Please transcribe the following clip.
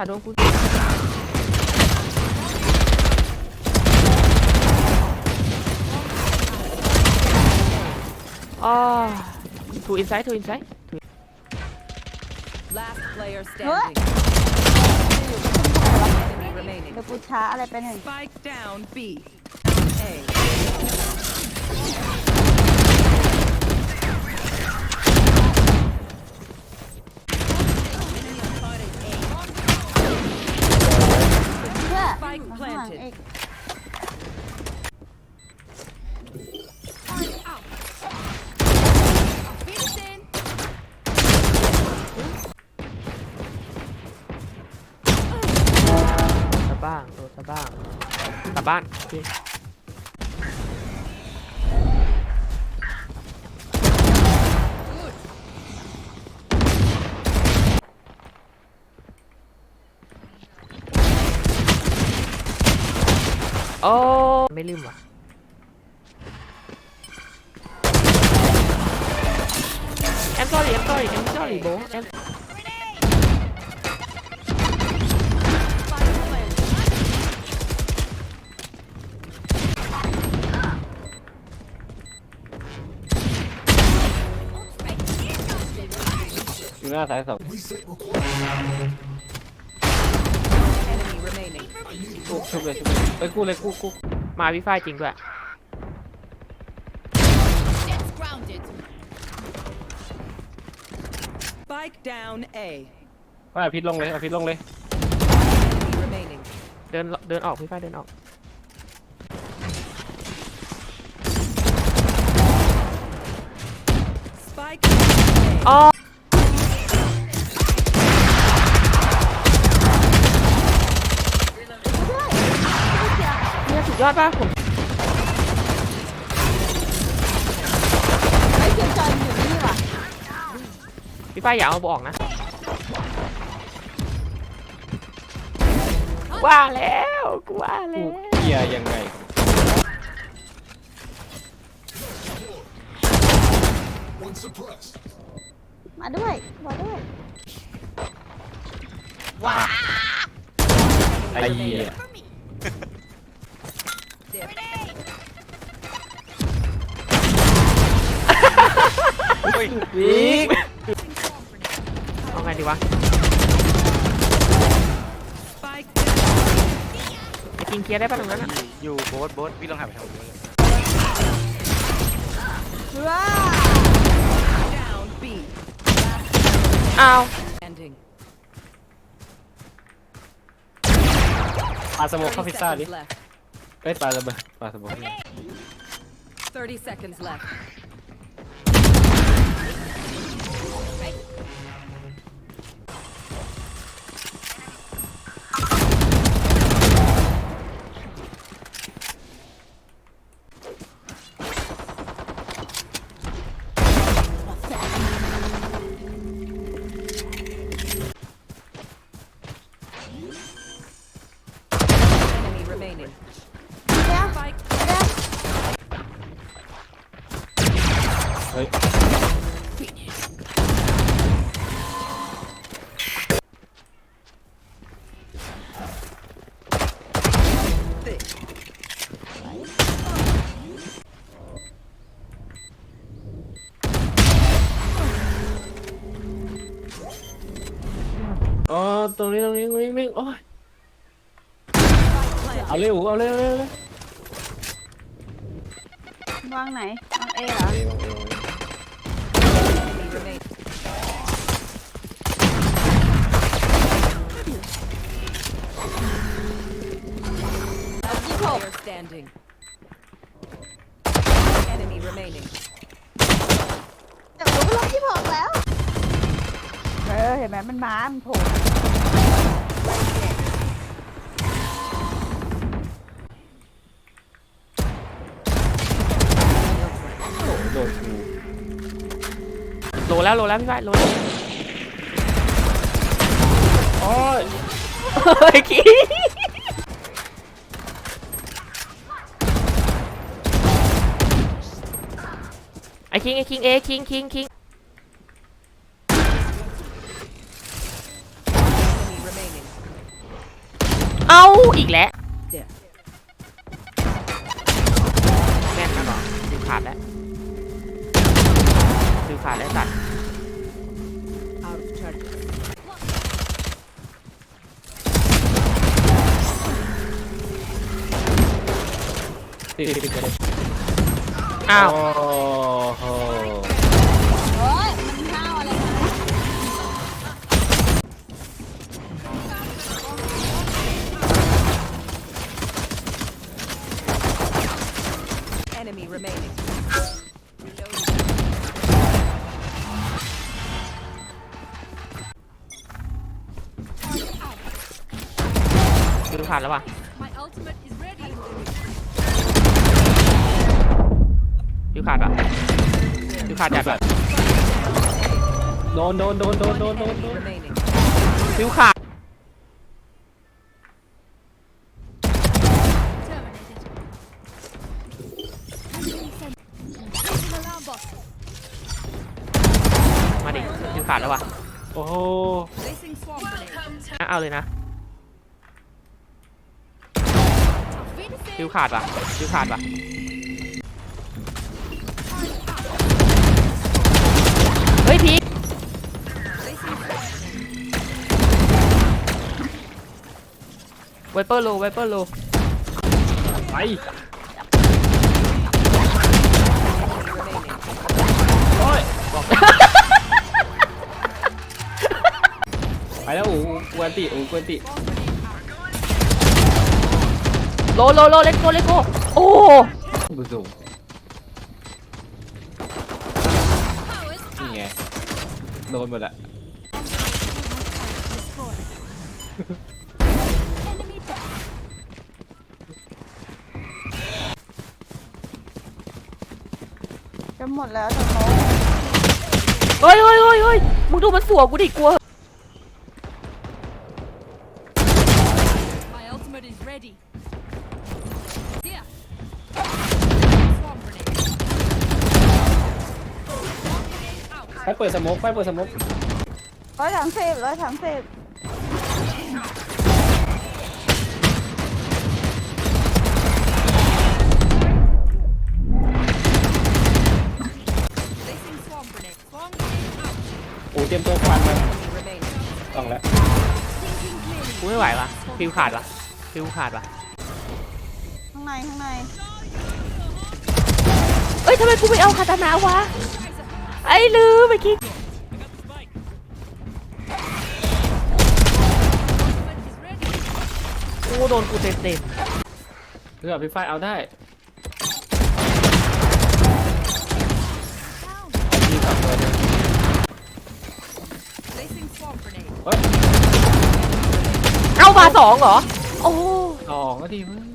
亚洲估。Ah, oh. inside, two inside. Two. Last player standing. Enemy remaining. Down Spike มาข้างหลัง planted อีก ซะบ้างโดนซะบ้างกลับบ้านโอเคโอ้ ไม่ลืมว่ะ em sorry em sorry em sorry bố em อยู่หน้าสายสอง Enemy remaining. กูชุบเลยชุบเลยไปกู้เลยกู้กู้ มาพี่ฝ้ายจริงด้วย Spike down A. ว่าพิษลงเลยเอาพิษลงเลย Enemy remaining. เดินเดินออกพี่ฝ้ายเดินออก Spike down ยสุดยอดป่ะผมไม่เกียร์จอยอยู่นี่ว่ะพี่ฝ้ายอย่าเอาบอกนะ ว่าแล้วกูว่าแล้กูวเกียร์ยังไง มาด้วยมาด้วยไอ้เหี้ย วิกเอาไงดีวะ Spike down. ไอ้กิงเคลียร์ได้ป่ะตรงนั้นอะอยู่โบ๊ทโบ๊ทพี่ลองหาไปทางนู้นเลยว้า Down B. อ้าว Ending. ปลาสโมกเข้าพิซซ่าดิ seconds left. เอ้ยปลาระเบิดปลาสโมก30 seconds left. เฮ้ยอ๋อตรงนี้ตรงนี้ตรงนี้ตรงนี้โอ้ยเอาเร็วเอาเร็วเร็วเร็ววางไหนวางเอเหรอ enemy เออเห็นไหมมันมามันโผล่โดนกูโหลแล้วโหลแล้วพี่ฝ้ายโหลแล้วโอ้ยเฮ้ยกี้ไอ้คิงไอ้คิงเอคิงคิงคิง อีกแล้วแม่นนะก่อนฟิวขาดแล้วฟิวขาดแล้วตัด Out of charge. ติดติดติดเลยอ้าว โอ้โห ฟิวขาดแล้วว่ะ My ultimate is ready. ฟิวขาดป่ะฟิวขาดจัดป่ะโดนโดนโดนโดนโดนโดน Enemy โดน remaining. ฟิวขาดมาดิฟิวขาดแล้วว่ะโอ้โห Placing swamp grenade. อะเอาเลยนะ ฟิวขาดป่ะฟิวขาดป่ะเฮ้ยพีค Placing swamp. ไวเปอร์โลไวเปอร์โลไป Enemy remaining. โอ้ยบอกไปแล้วอูกวนติอูกวนติ โลโลโลเล็กโกเล็กโกโอ้บุซูนี่ไงโดนหมดอะจะหมดแล้วจะโมเฮ้ยเฮ้ยเฮ้ยเฮ้ยมึงดูมันสัวกูดิกลัว grenade out. ไฟเปิดสโมกไฟเปิดสโมกร้อยสามสิบร้อยสามสิบ Placing swamp grenade. Swamp grenade out. อูเตรียมตัวควันมา Enemy remaining. ต้องแล้วกูไม่ไหววะฟิวขาดวะฟิวขาดวะข้างในข้างในเอ้ยทำไมกูไม่เอาคาตานะวะ ไอ้ลืมไปคิด Ultimate is ready. กูโดนกูเต็มเต็มเพื่อพี่ไฟเอาได้มีสองตัวเดียว Placing swamp grenade. เฮ้ยเอามาสองเหรอ โอ้สองก็ดีมั้ง